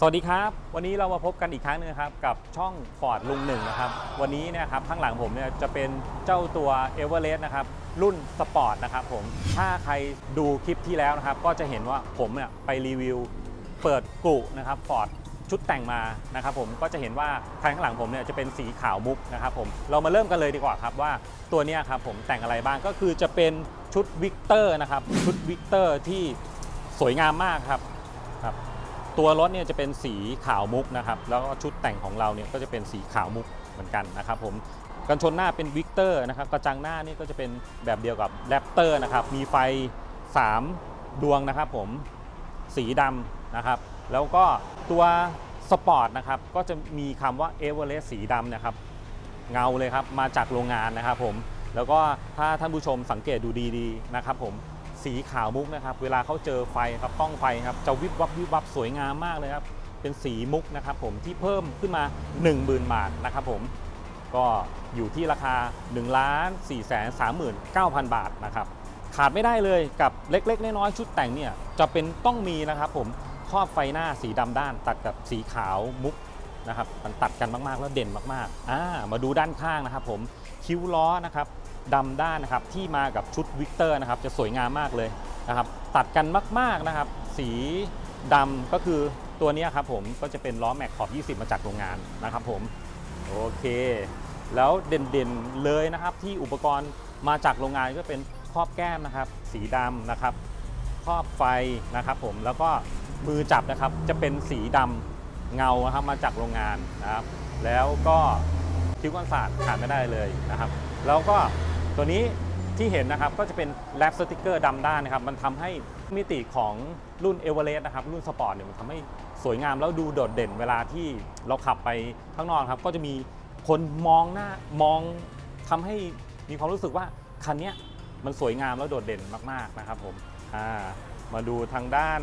สวัสดีครับ วันนี้เรามาพบกันอีกครั้งหนึงครับกับช่อง Ford ลุงหนึ่งนะครับวันนี้นี่ยครับข้างหลังผมเนี่ยจะเป็นเจ้าตัว e v e r e s t นะครับรุ่นสปอร์ตนะครับผมถ้าใครดูคลิปที่แล้วนะครับก็จะเห็นว่าผมเนี่ยไปรีวิวเปิดกรุนะครับ Ford ชุดแต่งมานะครับผมก็จะเห็นว่าคันข้างหลังผมเนี่ยจะเป็นสีขาวมุกนะครับผมเรามาเริ่มกันเลยดีกว่าครับว่าตัวนี้ครับผมแต่งอะไรบ้างก็คือจะเป็นชุดวิกเตอร์นะครับชุดวิกเตอร์ที่สวยงามมากครับครับ ตัวรถเนี่ยจะเป็นสีขาวมุกนะครับแล้วก็ชุดแต่งของเราเนี่ยก็จะเป็นสีขาวมุกเหมือนกันนะครับผมกันชนหน้าเป็นวิกเตอร์นะครับกระจังหน้านี่ก็จะเป็นแบบเดียวกับแรปเตอร์นะครับมีไฟ 3 ดวงนะครับผมสีดำนะครับแล้วก็ตัวสปอร์ตนะครับก็จะมีคำว่าเอเวอเรสต์สีดำนะครับเงาเลยครับมาจากโรงงานนะครับผมแล้วก็ถ้าท่านผู้ชมสังเกตดูดีๆนะครับผม สีขาวมุกนะครับ เวลาเขาเจอไฟครับต้องไฟครับจะวิบวับวิบวับสวยงามมากเลยครับ เป็นสีมุกนะครับผมที่เพิ่มขึ้นมา 10,000 บาทนะครับผมก็อยู่ที่ราคา1ล้าน4 3 9 0 0 0 บาทนะครับขาดไม่ได้เลยกับเล็ก ๆ น้อยๆชุดแต่งเนี่ยจะเป็นต้องมีนะครับผมครอบไฟหน้าสีดำด้านตัดกับสีขาวมุกนะครับมันตัดกันมากๆแล้วเด่นมากๆอ่ามาดูด้านข้างนะครับผมคิ้วล้อนะครับ ดำด้านนะครับที่มากับชุดวิกเตอร์นะครับจะสวยงามมากเลยนะครับตัดกันมากๆนะครับสีดำก็คือตัวนี้ครับผมก็จะเป็นล้อแม็กขอบ 20 มาจากโรงงานนะครับผมโอเค แล้วเด่นๆเลยนะครับที่อุปกรณ์มาจากโรงงานก็เป็นครอบแก้มนะครับ สีดำนะครับครอบไฟนะครับผมแล้วก็มือจับนะครับจะเป็นสีดำเงานะครับมาจากโรงงานนะครับ แล้วก็คิ้วกันศาสตร์ขาดไม่ได้เลยนะครับ แล้วก็ ตัวนี้ที่เห็นนะครับก็จะเป็นแรปสติกเกอร์ดำด้านนะครับ มันทำให้มิติของรุ่นเอเวอเรสต์นะครับ รุ่นสปอร์ตเนี่ยมันทำให้สวยงามแล้วดูโดดเด่นเวลาที่เราขับไปข้างนอกครับ ก็จะมีคนมองหน้ามองทำให้มีความรู้สึกว่าคันนี้มันสวยงามแล้วโดดเด่นมากๆนะครับผมามาดูทางด้าน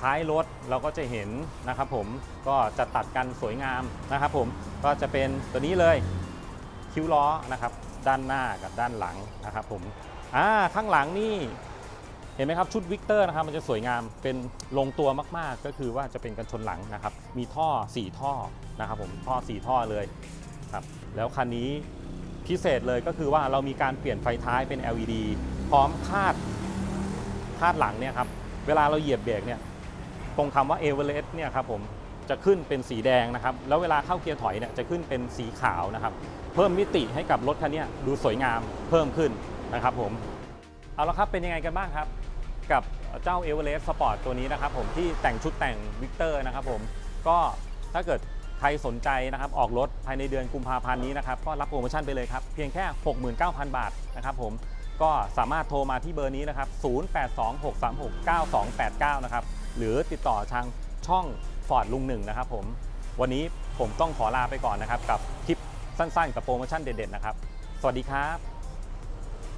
ท้ายรถเราก็จะเห็นนะครับผมก็จะตัดกันสวยงามนะครับผมก็จะเป็นตัวนี้เลย คิ้วล้อนะครับด้านหน้ากับด้านหลังนะครับผมอ่าข้างหลังนี่เห็นไหมครับชุดวิกเตอร์นะครับมันจะสวยงามเป็นลงตัวมากๆ ก็คือว่าจะเป็นกันชนหลังนะครับ มีท่อ 4 ท่อนะครับผมท่อ 4 ท่อเลยครับแล้วคันนี้พิเศษเลยก็คือว่าเรามีการเปลี่ยนไฟท้ายเป็น LED พร้อมคาดคาดหลังเนี่ยครับเวลาเราเหยียบเบรกเนี่ยตรงคำว่าเอเวอเรสต์เนี่ยครับผม จะขึ้นเป็นสีแดงนะครับ แล้วเวลาเข้าเกียร์ถอยเนี่ยจะขึ้นเป็นสีขาวนะครับ เพิ่มมิติให้กับรถคันนี้ดูสวยงามเพิ่มขึ้นนะครับผม เอาละครับเป็นยังไงกันบ้างครับ กับเจ้าเอเวอเรสต์สปอร์ตตัวนี้นะครับผมที่แต่งชุดแต่งวิกเตอร์นะครับผมก็ถ้าเกิดใครสนใจนะครับออกรถภายในเดือนกุมภาพันธ์นี้นะครับก็รับโปรโมชั่นไปเลยครับ เพียงแค่ 69,000 บาทนะครับผมก็สามารถโทรมาที่เบอร์นี้นะครับ 0826369289 นะครับ หรือติดต่อทางช่อง Ford ลุงหนึ่งนะครับผม วันนี้ผมต้องขอลาไปก่อนนะครับ กับคลิปสั้นๆ กับโปรโมชั่นเด็ดๆนะครับ สวัสดีครับ